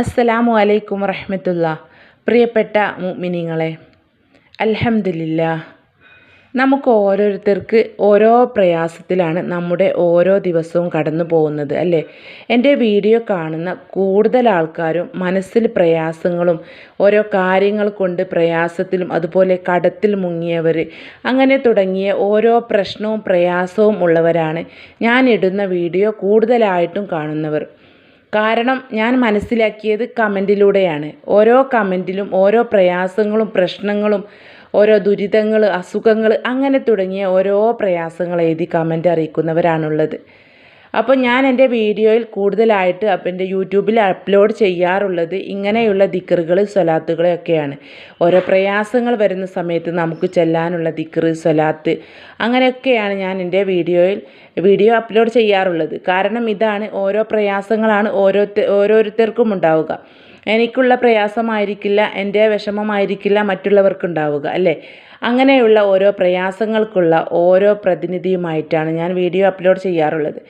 അസ്സലാമു അലൈക്കും റഹ്മത്തുള്ള. പ്രിയപ്പെട്ട മുഅ്മിനീങ്ങളെ അൽഹംദുലില്ല. നമുക്ക് ഓരോരുത്തർക്ക് ഓരോ പ്രയാസത്തിലാണ് നമ്മുടെ ഓരോ ദിവസവും കടന്നു പോകുന്നത് അല്ലേ? എന്റെ വീഡിയോ കാണുന്ന കൂടുതൽ ആൾക്കാരും മനസ്സിൽ പ്രയാസങ്ങളും ഓരോ കാര്യങ്ങൾ കൊണ്ട് പ്രയാസത്തിലും അതുപോലെ കടത്തിൽ മുങ്ങിയവർ അങ്ങനെ തുടങ്ങിയ ഓരോ പ്രശ്നവും പ്രയാസവും ഉള്ളവരാണ് ഞാൻ ഇടുന്ന വീഡിയോ കൂടുതലായിട്ടും കാണുന്നവർ. കാരണം ഞാൻ മനസ്സിലാക്കിയത് കമന്റിലൂടെയാണ്. ഓരോ കമന്റിലും ഓരോ പ്രയാസങ്ങളും പ്രശ്നങ്ങളും ഓരോ ദുരിതങ്ങൾ അസുഖങ്ങൾ അങ്ങനെ തുടങ്ങിയ ഓരോ പ്രയാസങ്ങൾ എഴുതി കമന്റ് അറിയിക്കുന്നവരാണുള്ളത്. അപ്പോൾ ഞാൻ എന്റെ വീഡിയോയിൽ കൂടുതലായിട്ട് അപ്പം എന്റെ യൂട്യൂബിൽ അപ്ലോഡ് ചെയ്യാറുള്ളത് ഇങ്ങനെയുള്ള ദിക്കറുകൾ സ്വലാത്തുകളൊക്കെയാണ് ഓരോ പ്രയാസങ്ങൾ വരുന്ന സമയത്ത് നമുക്ക് ചെല്ലാനുള്ള ദിക്കറ് സ്വലാത്ത് അങ്ങനെയൊക്കെയാണ് ഞാൻ എന്റെ വീഡിയോയിൽ വീഡിയോ അപ്ലോഡ് ചെയ്യാറുള്ളത്. കാരണം ഇതാണ് ഓരോ പ്രയാസങ്ങളാണ് ഓരോരുത്തർ ഓരോരുത്തർക്കും ഉണ്ടാവുക. എനിക്കുള്ള പ്രയാസമായിരിക്കില്ല എന്റെ വിഷമമായിരിക്കില്ല മറ്റുള്ളവർക്കുണ്ടാവുക അല്ലേ? അങ്ങനെയുള്ള ഓരോ പ്രയാസങ്ങൾക്കുള്ള ഓരോ പ്രതിനിധിയുമായിട്ടാണ് ഞാൻ വീഡിയോ അപ്ലോഡ് ചെയ്യാറുള്ളത്.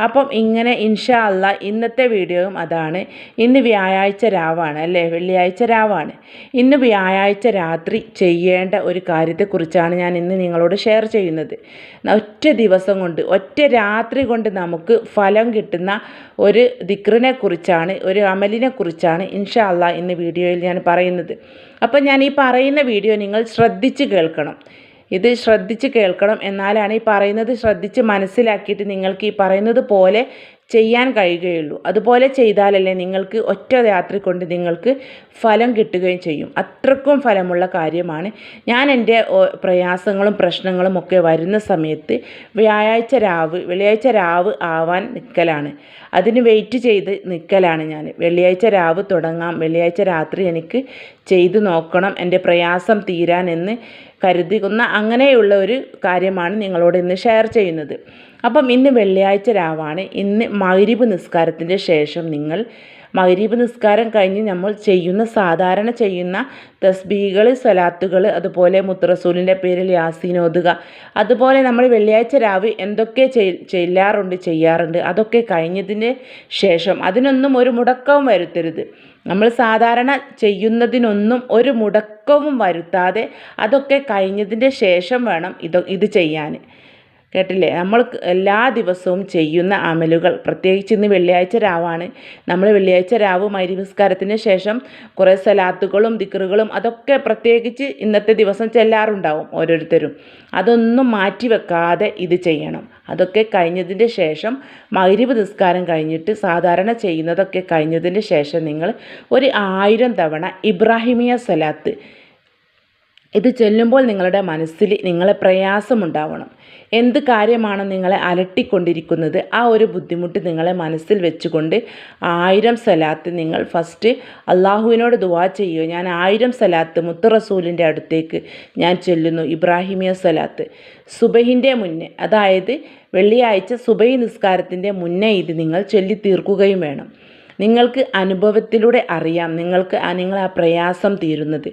അപ്പം ഇങ്ങനെ ഇൻഷാ അല്ല ഇന്നത്തെ വീഡിയോയും അതാണ്. ഇന്ന് വ്യാഴാഴ്ച രാവാണ് അല്ലേ? വെള്ളിയാഴ്ച രാവാണ്. ഇന്ന് വ്യാഴാഴ്ച രാത്രി ചെയ്യേണ്ട ഒരു കാര്യത്തെക്കുറിച്ചാണ് ഞാൻ ഇന്ന് നിങ്ങളോട് ഷെയർ ചെയ്യുന്നത്. ഒറ്റ ദിവസം കൊണ്ട് ഒറ്റ രാത്രി കൊണ്ട് നമുക്ക് ഫലം കിട്ടുന്ന ഒരു ദിക്റിനെക്കുറിച്ചാണ് ഒരു അമലിനെക്കുറിച്ചാണ് ഇൻഷാ അല്ല ഇന്ന് വീഡിയോയിൽ ഞാൻ പറയുന്നത്. അപ്പം ഞാൻ ഈ പറയുന്ന വീഡിയോ നിങ്ങൾ ശ്രദ്ധിച്ച് കേൾക്കണം. ഇത് ശ്രദ്ധിച്ച് കേൾക്കണം. എന്നാലാണ് ഈ പറയുന്നത് ശ്രദ്ധിച്ച് മനസ്സിലാക്കിയിട്ട് നിങ്ങൾക്ക് ഈ പറയുന്നത് പോലെ ചെയ്യാൻ കഴിയുകയുള്ളൂ. അതുപോലെ ചെയ്താലല്ലേ നിങ്ങൾക്ക് ഒറ്റ രാത്രി കൊണ്ട് നിങ്ങൾക്ക് ഫലം കിട്ടുകയും ചെയ്യും. അത്രക്കും ഫലമുള്ള കാര്യമാണ്. ഞാൻ എന്റെ പ്രയാസങ്ങളും പ്രശ്നങ്ങളും ഒക്കെ വരുന്ന സമയത്ത് വ്യാഴാഴ്ച രാവ് വെള്ളിയാഴ്ച രാവ് ആവാൻ നിൽക്കലാണ് അതിന് വെയിറ്റ് ചെയ്ത് നിൽക്കലാണ് ഞാൻ. വെള്ളിയാഴ്ച രാവ് തുടങ്ങാം. വെള്ളിയാഴ്ച രാത്രി എനിക്ക് ചെയ്തു നോക്കണം. എന്റെ പ്രയാസം തീരാൻ എന്ന് കരുതുന്ന അങ്ങനെയുള്ള ഒരു കാര്യമാണ് നിങ്ങളോട് ഇന്ന് ഷെയർ ചെയ്യുന്നത്. അപ്പം ഇന്ന് വെള്ളിയാഴ്ച രാവാണ്. ഇന്ന് മഗ്രിബ് നിസ്കാരത്തിന്റെ ശേഷം നിങ്ങൾ മഗ്രിബ് നിസ്കാരം കഴിഞ്ഞ് നമ്മൾ ചെയ്യുന്ന സാധാരണ ചെയ്യുന്ന തസ്ബീകൾ സ്വലാത്തുകൾ അതുപോലെ മുത്തറസൂലിന്റെ പേരിൽ യാസീനോതുക അതുപോലെ നമ്മൾ വെള്ളിയാഴ്ച രാവ് എന്തൊക്കെ ചെല്ലാറുണ്ട് ചെയ്യാറുണ്ട് അതൊക്കെ കഴിഞ്ഞതിന് ശേഷം അതിനൊന്നും ഒരു മുടക്കവും വരുത്തരുത്. നമ്മൾ സാധാരണ ചെയ്യുന്നതിനൊന്നും ഒരു മുടക്കവും വരുത്താതെ അതൊക്കെ കഴിഞ്ഞതിന്റെ ശേഷം വേണം ഇത് ഇത് ചെയ്യാൻ. കേട്ടില്ലേ? നമ്മൾ എല്ലാ ദിവസവും ചെയ്യുന്ന അമലുകൾ. പ്രത്യേകിച്ച് ഇന്ന് വെള്ളിയാഴ്ച രാവാണ്. നമ്മൾ വെള്ളിയാഴ്ച രാവ് മൈരിവിസ്കാരത്തിന് ശേഷം കുറേ സലാത്തുകളും ദിക്കറുകളും അതൊക്കെ പ്രത്യേകിച്ച് ഇന്നത്തെ ദിവസം ചെല്ലാറുണ്ടാവും ഓരോരുത്തരും. അതൊന്നും മാറ്റി വെക്കാതെ ഇത് ചെയ്യണം. അതൊക്കെ കഴിഞ്ഞതിന്റെ ശേഷം മൈരിവ് നിസ്കാരം കഴിഞ്ഞിട്ട് സാധാരണ ചെയ്യുന്നതൊക്കെ കഴിഞ്ഞതിന് ശേഷം നിങ്ങൾ ഒരു ആയിരം തവണ ഇബ്രാഹിമിയ സലാത്ത് ഇത് ചൊല്ലുമ്പോൾ നിങ്ങളുടെ മനസ്സിൽ നിങ്ങളെ പ്രയാസമുണ്ടാവണം. എന്ത് കാര്യമാണ് നിങ്ങളെ അലട്ടിക്കൊണ്ടിരിക്കുന്നത്? ആ ഒരു ബുദ്ധിമുട്ട് നിങ്ങളെ മനസ്സിൽ വെച്ചുകൊണ്ട് ആയിരം സലാത്ത് നിങ്ങൾ ഫസ്റ്റ് അള്ളാഹുവിനോട് ദുവാ ചെയ്യുക. ഞാൻ ആയിരം സലാത്ത് മുത്തുറസൂലിന്റെ അടുത്തേക്ക് ഞാൻ ചെല്ലുന്നു. ഇബ്രാഹിമിയ സലാത്ത്. സുബഹിന്റെ മുന്നേ അതായത് വെള്ളിയാഴ്ച സുബൈ നിസ്കാരത്തിന്റെ മുന്നേ ഇത് നിങ്ങൾ ചൊല്ലി തീർക്കുകയും വേണം. നിങ്ങൾക്ക് അനുഭവത്തിലൂടെ അറിയാം. നിങ്ങൾക്ക് നിങ്ങൾ ആ പ്രയാസം തീരുന്നത്.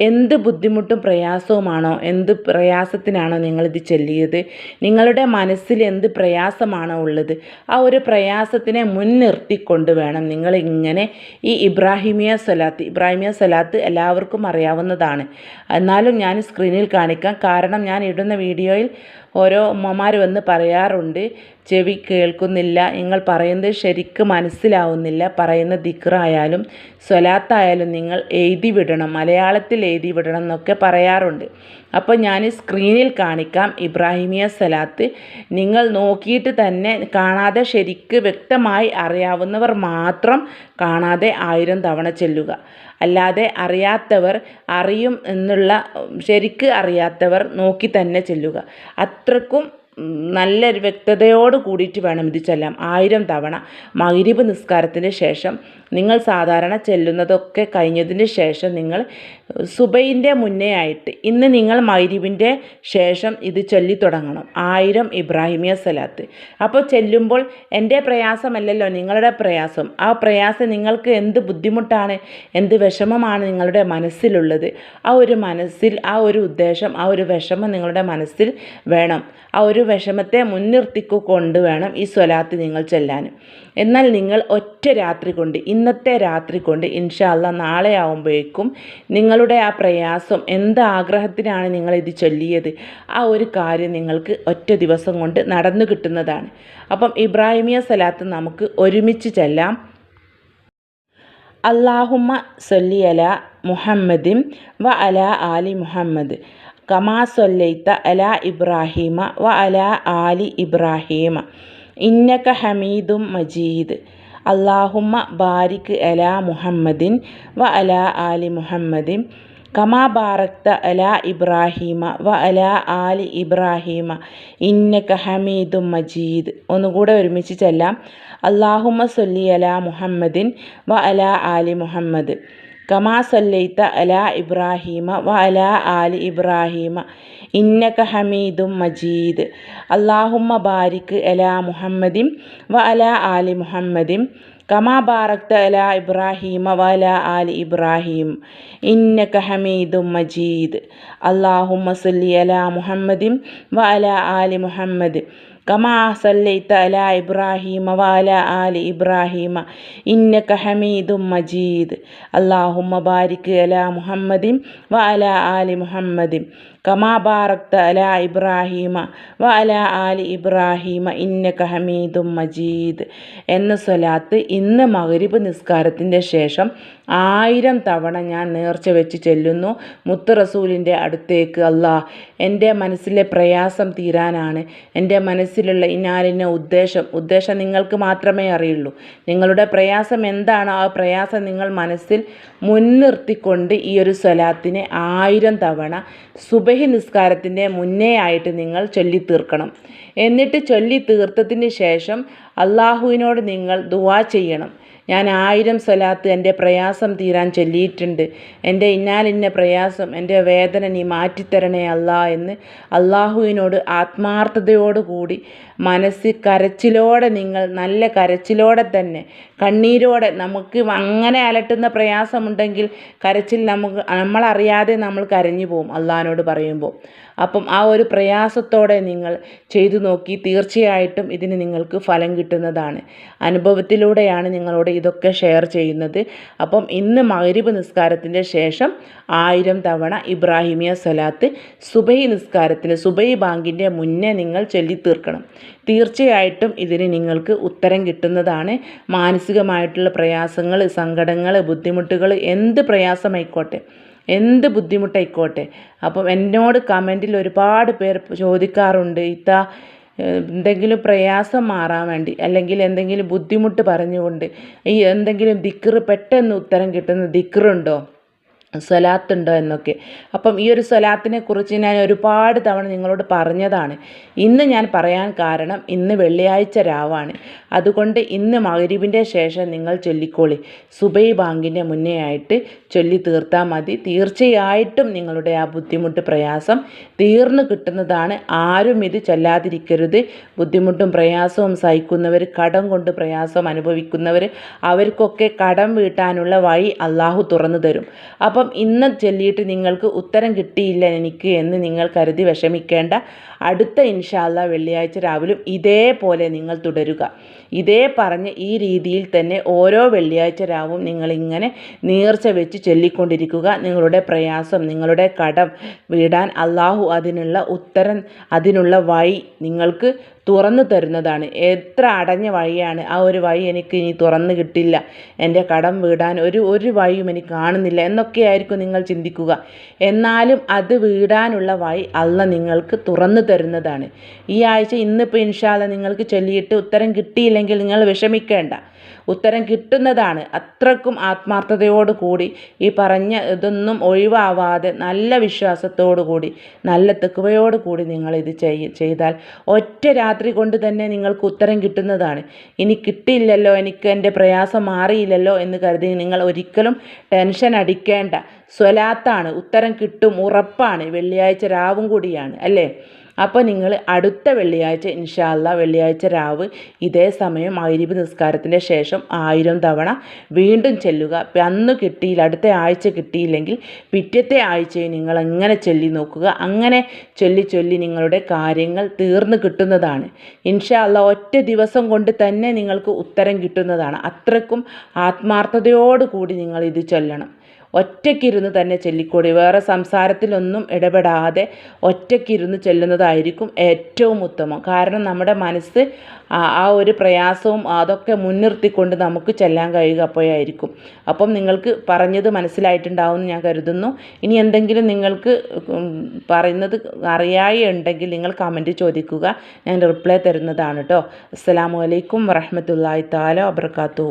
എന്ത് ബുദ്ധിമുട്ടും പ്രയാസവുമാണോ എന്ത് പ്രയാസത്തിനാണോ നിങ്ങളിത് ചെല്ലിയത്? നിങ്ങളുടെ മനസ്സിൽ എന്ത് പ്രയാസമാണോ ഉള്ളത്? ആ ഒരു പ്രയാസത്തിനെ മുൻനിർത്തിക്കൊണ്ട് വേണം നിങ്ങൾ ഇങ്ങനെ ഈ ഇബ്രാഹിമിയ സലാത്ത് ഇബ്രാഹിമിയ സലാത്ത് എല്ലാവർക്കും അറിയാവുന്നതാണ്. എന്നാലും ഞാൻ സ്ക്രീനിൽ കാണിക്കാം. കാരണം ഞാൻ ഇടുന്ന വീഡിയോയിൽ ഓരോ ഉമ്മമാർ വന്ന് പറയാറുണ്ട് ചെവി കേൾക്കുന്നില്ല നിങ്ങൾ പറയുന്നത് ശരിക്ക് മനസ്സിലാവുന്നില്ല പറയുന്ന ദിക്റായാലും സ്വലാത്തായാലും നിങ്ങൾ എഴുതി വിടണം മലയാളത്തിൽ എഴുതി വിടണം എന്നൊക്കെ പറയാറുണ്ട്. അപ്പോൾ ഞാൻ സ്ക്രീനിൽ കാണിക്കാം. ഇബ്രാഹിമിയ സലാത്ത്. നിങ്ങൾ നോക്കിയിട്ട് തന്നെ കാണാതെ ശരിക്ക് വ്യക്തമായി അറിയാവുന്നവർ മാത്രം കാണാതെ ആയിരം തവണ ചെല്ലുക. അല്ലാതെ അറിയാത്തവർ അറിയും എന്നുള്ള ശരിക്ക് അറിയാത്തവർ നോക്കി തന്നെ ചെല്ലുക. അത്രക്കും നല്ലൊരു വ്യക്തതയോട് കൂടിയിട്ട് വേണം ഇത് ചെല്ലാം. ആയിരം തവണ മഗ്രിബ് നിസ്കാരത്തിന് ശേഷം നിങ്ങൾ സാധാരണ ചെല്ലുന്നതൊക്കെ കഴിഞ്ഞതിന് ശേഷം നിങ്ങൾ സുബൈന്റെ മുന്നേ ആയിട്ട് ഇന്ന് നിങ്ങൾ മൈരിബിന്റെ ശേഷം ഇത് ചൊല്ലി തുടങ്ങണം. ആയിരം ഇബ്രാഹിമിയ സലാത്ത്. അപ്പോൾ ചെല്ലുമ്പോൾ എന്റെ പ്രയാസമല്ലല്ലോ നിങ്ങളുടെ പ്രയാസം. ആ പ്രയാസം നിങ്ങൾക്ക് എന്ത് ബുദ്ധിമുട്ടാണ് എന്ത് വിഷമമാണ് നിങ്ങളുടെ മനസ്സിലുള്ളത്? ആ ഒരു മനസ്സിൽ ആ ഒരു ഉദ്ദേശം ആ ഒരു വിഷമം നിങ്ങളുടെ മനസ്സിൽ വേണം. ആ ഒരു വിഷമത്തെ മുൻനിർത്തിക്കൊണ്ട് വേണം ഈ സ്വലാത്ത് നിങ്ങൾ ചെല്ലാൻ. എന്നാൽ നിങ്ങൾ ഒറ്റ രാത്രി കൊണ്ട് ഇന്നത്തെ രാത്രി കൊണ്ട് ഇൻഷാല്ല നാളെ ആവുമ്പോഴേക്കും നിങ്ങളുടെ ആ പ്രയാസം എന്ത് ആഗ്രഹത്തിനാണ് നിങ്ങൾ നിങ്ങളിത് ചൊല്ലിയത്? ആ ഒരു കാര്യം നിങ്ങൾക്ക് ഒറ്റ ദിവസം കൊണ്ട് നടന്നു കിട്ടുന്നതാണ്. അപ്പം ഇബ്രാഹിമിയ സ്വലാത്ത് നമുക്ക് ഒരുമിച്ച് ചെല്ലാം. അള്ളാഹുമ്മ സൊല്ലി അല മുഹമ്മദിൻ വ അല ആലി മുഹമ്മദ്. കമാ അല ഇബ്രാഹീമ വ അല ആലി ഇബ്രാഹീമ. ഇന്നക ഹമീദും മജീദ്. അള്ളാഹുമ്മ ബാരിക് അല മുഹമ്മദിൻ വ അല ആലി മുഹമ്മദിൻ. കമാ ബാറക്ത അല ഇബ്രാഹീമ വ അല ആലി ഇബ്രാഹീമ. ഇന്നക ഹമീദും മജീദ്. ഒന്നുകൂടെ ഒരുമിച്ച് ചെല്ലാം. അള്ളാഹുമ്മ സൊല്ലി അല മുഹമ്മദിൻ വ അല ആലി മുഹമ്മദ്. കമാ സല്ലൈത്ത അല ഇബ്രാഹീമ വ അല ആലി ഇബ്രാഹീമ ഇന്നക ഹമീദും മജീദ്. അള്ളാഹുമ്മ ബാരിക് അല മുഹമ്മദിൻ വ അല ആലി മുഹമ്മദിൻ കമാ ബാറക്ത അല ഇബ്രാഹീമ വ അല ആലി ഇബ്രാഹീം. ഇന്നക ഹമീദും മജീദ്. അള്ളാഹുമ്മ സല്ലി അല മുഹമ്മദിൻ വ അല ആലി മുഹമ്മദ്. കമാ സല്ലൈത്ത അല ഇബ്രാഹീമ വാല ആലി ഇബ്രാഹീമ ഇന്നക ഹമീദും മജീദ് അള്ളാഹുമ്മ ബാരിക് അല മുഹമ്മദിൻ വ ആലി മുഹമ്മദിൻ കമാ അല ഇബ്രാഹീമ വ അല ആലി ഇബ്രാഹീമ ഇന്നക ഹമീദും മജീദ്. എന്ന സ്വലാത്ത് ഇന്ന് മഗ്രിബ് നിസ്കാരത്തിന്റെ ശേഷം ആയിരം തവണ ഞാൻ നേർച്ച വെച്ച് ചെല്ലുന്നു. മുത്ത് റസൂലിന്റെ അടുത്തേക്ക് അല്ലാ എന്റെ മനസ്സിലെ പ്രയാസം തീരാനാണ്. എന്റെ മനസ്സിലുള്ള ഇന്നാലിന്റെ ഉദ്ദേശം ഉദ്ദേശം നിങ്ങൾക്ക് മാത്രമേ അറിയുള്ളൂ. നിങ്ങളുടെ പ്രയാസം എന്താണ്? ആ പ്രയാസം നിങ്ങൾ മനസ്സിൽ മുൻനിർത്തിക്കൊണ്ട് ഈ ഒരു സ്വലാത്തിനെ ആയിരം തവണ സുബഹി നിസ്കാരത്തിന്റെ മുന്നേ ആയിട്ട് നിങ്ങൾ ചൊല്ലിത്തീർക്കണം. എന്നിട്ട് ചൊല്ലി തീർത്തതിന് ശേഷം അള്ളാഹുവിനോട് നിങ്ങൾ ദുവാ ചെയ്യണം. ഞാൻ ആയിരം സ്വലാത്ത് എന്റെ പ്രയാസം തീരാൻ ചൊല്ലിയിട്ടുണ്ട്. എന്റെ ഇന്നാലിന്ന പ്രയാസം എന്റെ വേദന നീ മാറ്റിത്തരണേ അല്ലാ എന്ന് അള്ളാഹുവിനോട് ആത്മാർത്ഥതയോടുകൂടി മനസ്സിൽ കരച്ചിലോടെ നിങ്ങൾ നല്ല കരച്ചിലോടെ തന്നെ കണ്ണീരോടെ നമുക്ക് അങ്ങനെ അലട്ടുന്ന പ്രയാസമുണ്ടെങ്കിൽ കരച്ചിൽ നമുക്ക് നമ്മളറിയാതെ നമ്മൾ കരഞ്ഞു പോകും അള്ളഹാനോട് പറയുമ്പോൾ. അപ്പം ആ ഒരു പ്രയാസത്തോടെ നിങ്ങൾ ചെയ്തു നോക്കി തീർച്ചയായിട്ടും ഇതിന് നിങ്ങൾക്ക് ഫലം കിട്ടുന്നതാണ്. അനുഭവത്തിലൂടെയാണ് നിങ്ങളോട് ഇതൊക്കെ ഷെയർ ചെയ്യുന്നത്. അപ്പം ഇന്ന് മഗ്രിബ് നിസ്കാരത്തിന്റെ ശേഷം ആയിരം തവണ ഇബ്രാഹിമിയ സലാത്ത് സുബൈ നിസ്കാരത്തിന് സുബൈ ബാങ്കിന്റെ മുന്നേ നിങ്ങൾ ചൊല്ലി തീർക്കണം. തീർച്ചയായിട്ടും ഇതിന് നിങ്ങൾക്ക് ഉത്തരം കിട്ടുന്നതാണ്. മാനസികമായിട്ടുള്ള പ്രയാസങ്ങൾ സങ്കടങ്ങൾ ബുദ്ധിമുട്ടുകൾ എന്ത് പ്രയാസമായിക്കോട്ടെ. എന്ത് ബുദ്ധിമുട്ടായിക്കോട്ടെ. അപ്പം എന്നോട് കമന്റിൽ ഒരുപാട് പേർ ചോദിക്കാറുണ്ട് ഇത്ത എന്തെങ്കിലും പ്രയാസം മാറാൻ വേണ്ടി അല്ലെങ്കിൽ എന്തെങ്കിലും ബുദ്ധിമുട്ട് പറഞ്ഞുകൊണ്ട് ഈ എന്തെങ്കിലും ദിക്ർ പെട്ടെന്ന് ഉത്തരം കിട്ടുന്ന ദിക്റുണ്ടോ സ്വലാത്തുണ്ടോ എന്നൊക്കെ. അപ്പം ഈ ഒരു സ്വലാത്തിനെ കുറിച്ച് ഞാൻ ഒരുപാട് തവണ നിങ്ങളോട് പറഞ്ഞതാണ്. ഇന്ന് ഞാൻ പറയാൻ കാരണം ഇന്ന് വെള്ളിയാഴ്ച രാവാണ്. അതുകൊണ്ട് ഇന്ന് മകരീബിന്റെ ശേഷം നിങ്ങൾ ചൊല്ലിക്കോളി. സുബൈ ബാങ്കിന്റെ മുന്നേ ആയിട്ട് ചൊല്ലി തീർത്താൽ മതി. തീർച്ചയായിട്ടും നിങ്ങളുടെ ആ ബുദ്ധിമുട്ട് പ്രയാസം തീർന്നു കിട്ടുന്നതാണ്. ആരും ഇത് ചൊല്ലാതിരിക്കരുത്. ബുദ്ധിമുട്ടും പ്രയാസവും സഹിക്കുന്നവർ കടം കൊണ്ട് പ്രയാസം അനുഭവിക്കുന്നവർ അവർക്കൊക്കെ കടം വീട്ടാനുള്ള വഴി അള്ളാഹു തുറന്നു തരും. ഇന്ന് ചൊല്ലിയിട്ട് നിങ്ങൾക്ക് ഉത്തരം കിട്ടിയില്ല എനിക്ക് എന്ന് നിങ്ങൾ കരുതി വിഷമിക്കേണ്ട. അടുത്ത ഇൻഷാല്ല വെള്ളിയാഴ്ച രാവിലെ ഇതേപോലെ നിങ്ങൾ തുടരുക. ഇതേ പറഞ്ഞ് ഈ രീതിയിൽ തന്നെ ഓരോ വെള്ളിയാഴ്ച രാവും നിങ്ങളിങ്ങനെ നീർച്ച വെച്ച് ചൊല്ലിക്കൊണ്ടിരിക്കുക. നിങ്ങളുടെ പ്രയാസം നിങ്ങളുടെ കടം വീടാൻ അള്ളാഹു അതിനുള്ള ഉത്തരം അതിനുള്ള വഴി നിങ്ങൾക്ക് തുറന്നു തരുന്നതാണ്. എത്ര അടഞ്ഞ വഴിയാണ് ആ ഒരു വഴി എനിക്ക് ഇനി തുറന്നു കിട്ടില്ല. എന്റെ കടം വീടാൻ ഒരു ഒരു വഴിയും എനിക്ക് കാണുന്നില്ല. എന്നൊക്കെയായിരിക്കും നിങ്ങൾ ചിന്തിക്കുക. എന്നാലും അത് വീടാനുള്ള വഴി അല്ല നിങ്ങൾക്ക് തുറന്നു തരുന്നതാണ്. ഈ ആഴ്ച ഇന്നിപ്പോൾ ഇൻഷാല്ല നിങ്ങൾക്ക് ചൊല്ലിയിട്ട് ഉത്തരം കിട്ടിയില്ലെങ്കിൽ നിങ്ങൾ വിഷമിക്കേണ്ട. ഉത്തരം കിട്ടുന്നതാണ്. അത്രക്കും ആത്മാർത്ഥതയോടു കൂടി ഈ പറഞ്ഞ ഇതൊന്നും ഒഴിവാവാതെ നല്ല വിശ്വാസത്തോടു കൂടി നല്ല തെക്കുവയോടു കൂടി നിങ്ങൾ ഇത് ചെയ്താൽ ഒറ്റ രാത്രി കൊണ്ട് തന്നെ നിങ്ങൾക്ക് ഉത്തരം കിട്ടുന്നതാണ്. ഇനി കിട്ടിയില്ലല്ലോ എനിക്ക് എന്റെ പ്രയാസം മാറിയില്ലല്ലോ എന്ന് കരുതി നിങ്ങൾ ഒരിക്കലും ടെൻഷൻ അടിക്കേണ്ട. സ്വലാത്താണ് ഉത്തരം കിട്ടും ഉറപ്പാണ്. വെള്ളിയാഴ്ച രാവും കൂടിയാണ് അല്ലേ? അപ്പോൾ നിങ്ങൾ അടുത്ത വെള്ളിയാഴ്ച ഇൻഷാല്ല വെള്ളിയാഴ്ച രാവ് ഇതേ സമയം മൈരിബ് നിസ്കാരത്തിന്റെ ശേഷം ആയിരം തവണ വീണ്ടും ചെല്ലുക. അന്ന് കിട്ടിയില്ല അടുത്ത ആഴ്ച കിട്ടിയില്ലെങ്കിൽ പിറ്റത്തെ ആഴ്ചയും നിങ്ങൾ എങ്ങനെ ചൊല്ലി നോക്കുക? അങ്ങനെ ചൊല്ലി ചൊല്ലി നിങ്ങളുടെ കാര്യങ്ങൾ തീർന്നു കിട്ടുന്നതാണ്. ഇൻഷാല്ല ഒറ്റ ദിവസം കൊണ്ട് തന്നെ നിങ്ങൾക്ക് ഉത്തരം കിട്ടുന്നതാണ്. അത്രക്കും ആത്മാർത്ഥതയോടുകൂടി നിങ്ങൾ ഇത് ചൊല്ലണം. ഒറ്റയ്ക്കിരുന്ന് തന്നെ ചൊല്ലിക്കൂടി വേറെ സംസാരത്തിലൊന്നും ഇടപെടാതെ ഒറ്റയ്ക്കിരുന്ന് ചൊല്ലുന്നതായിരിക്കും ഏറ്റവും ഉത്തമം. കാരണം നമ്മുടെ മനസ്സ് ആ ഒരു പ്രയാസവും അതൊക്കെ മുൻനിർത്തിക്കൊണ്ട് നമുക്ക് ചെല്ലാൻ കഴിയുക അപ്പോഴായിരിക്കും. അപ്പം നിങ്ങൾക്ക് പറഞ്ഞത് മനസ്സിലായിട്ടുണ്ടാവും ഞാൻ കരുതുന്നു. ഇനി എന്തെങ്കിലും നിങ്ങൾക്ക് പറയുന്നത് അറിയായി ഉണ്ടെങ്കിൽ നിങ്ങൾ കമന്റ് ചോദിക്കുക. ഞാൻ റിപ്ലൈ തരുന്നതാണ് കേട്ടോ അസ്സാം വലൈക്കും വറഹമത്തല്ലാഹി താല വബർക്കാത്തു